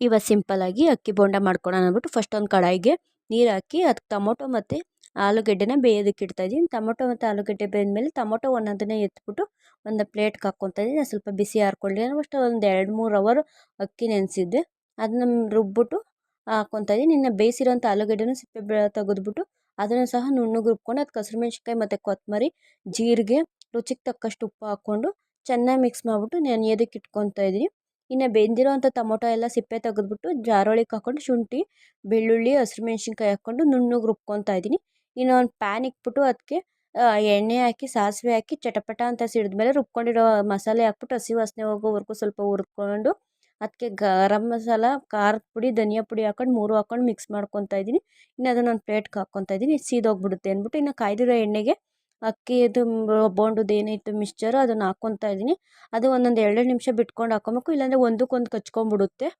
ಇವತ್ತು ಸಿಂಪಲ್ಲಾಗಿ ಅಕ್ಕಿ ಬೋಂಡ ಮಾಡ್ಕೊಳೋಣ ಅಂದ್ಬಿಟ್ಟು ಫಸ್ಟ್ ಒಂದು ಕಡಾಯಿಗೆ ನೀರು ಹಾಕಿ ಅದಕ್ಕೆ ಟೊಮೊಟೊ ಮತ್ತು ಆಲೂಗಡ್ಡೆನ ಬೇಯೋದಕ್ಕೆ ಇಡ್ತಾಯಿದ್ದೀನಿ ಟೊಮೊಟೊ ಮತ್ತು ಆಲೂಗಡ್ಡೆ ಬೆಂದಮೇಲೆ ಟೊಮೊಟೊ ಒಂದೊಂದನ್ನೇ ಎತ್ಬಿಟ್ಟು ಒಂದು ಪ್ಲೇಟ್ಗೆ ಹಾಕ್ಕೊತಾ ಇದ್ದೀನಿ ಸ್ವಲ್ಪ ಬಿಸಿ ಆರಿಕೊಳ್ಳಿ. ಫಸ್ಟ್ ಒಂದು ಎರಡು ಮೂರು ಅವರ್ ಅಕ್ಕಿ ನೆನೆಸಿದ್ದೆ. ಅದನ್ನ ರುಬ್ಬಿಟ್ಟು ಹಾಕ್ಕೊತಾ ಇದ್ದೀನಿ ಇನ್ನು ಬೇಯಿಸಿರೋಂಥ ಆಲೂಗಡ್ಡೆನೂ ಸಿಪ್ಪೆ ತೆಗೆದ್ಬಿಟ್ಟು ಅದನ್ನು ಸಹ ನುಣ್ಣಗೆ ರುಬ್ಕೊಂಡು ಅದಕ್ಕೆ ಹಸಿರು ಮೆಣಸಿನ್ಕಾಯಿ ಮತ್ತು ಕೊತ್ತಂಬರಿ ಜೀರಿಗೆ ರುಚಿಗೆ ತಕ್ಕಷ್ಟು ಉಪ್ಪು ಹಾಕ್ಕೊಂಡು ಚೆನ್ನಾಗಿ ಮಿಕ್ಸ್ ಮಾಡಿಬಿಟ್ಟು ನೆನೆಯೋದಕ್ಕೆ ಇಟ್ಕೊತಾ ಇದ್ದೀನಿ ಇನ್ನು ಬೆಂದಿರೋಂಥ ಟೊಮೊಟೊ ಎಲ್ಲ ಸಿಪ್ಪೆ ತೆಗೆದ್ಬಿಟ್ಟು ಜಾರೊಳಿಗೆ ಹಾಕ್ಕೊಂಡು ಶುಂಠಿ, ಬೆಳ್ಳುಳ್ಳಿ, ಹಸಿರು ಮೆಣಸಿನ್ಕಾಯಿ ಹಾಕ್ಕೊಂಡು ನುಣ್ಣಗೆ ರುಬ್ಕೊತಾ ಇದ್ದೀನಿ. ಇನ್ನು ಒಂದು ಪ್ಯಾನ್ ಇಕ್ಬಿಟ್ಟು ಅದಕ್ಕೆ ಎಣ್ಣೆ ಹಾಕಿ, ಸಾಸಿವೆ ಹಾಕಿ, ಚಟಪಟ ಅಂತ ಸಿಡಿದ್ಮೇಲೆ ರುಬ್ಕೊಂಡಿರೋ ಮಸಾಲೆ ಹಾಕ್ಬಿಟ್ಟು ಹಸಿ ವಾಸನೆ ಹೋಗೋವರೆಗೂ ಸ್ವಲ್ಪ ಹುರ್ಕೊಂಡು ಅದಕ್ಕೆ ಗರಂ ಮಸಾಲ, ಖಾರದ ಪುಡಿ, ಧನಿಯಾ ಪುಡಿ ಹಾಕ್ಕೊಂಡು ಮೂರು ಹಾಕೊಂಡು ಮಿಕ್ಸ್ ಮಾಡ್ಕೊತಾ ಇದ್ದೀನಿ. ಇನ್ನು ಅದನ್ನು ಒಂದು ಪ್ಲೇಟ್ಗೆ ಹಾಕ್ಕೊತಾ ಇದ್ದೀನಿ. ಸೀದೋಗ್ಬಿಡುತ್ತೆ ಅಂದ್ಬಿಟ್ಟು ಇನ್ನು ಕಾಯ್ದಿರೋ ಎಣ್ಣೆಗೆ ಅಕ್ಕಿದು ಬೋಂಡದ್ದು ಏನಿತ್ತು ಮಿಕ್ಸ್ಚರು ಅದನ್ನು ಹಾಕ್ಕೊತಾ ಇದ್ದೀನಿ. ಅದು ಒಂದೊಂದು ಎರಡೆರಡು ನಿಮಿಷ ಬಿಟ್ಕೊಂಡು ಹಾಕ್ಕೊಬೇಕು ಇಲ್ಲಾಂದರೆ ಒಂದಕ್ಕೊಂದು ಕಚ್ಕೊಂಡ್ಬಿಡುತ್ತೆ.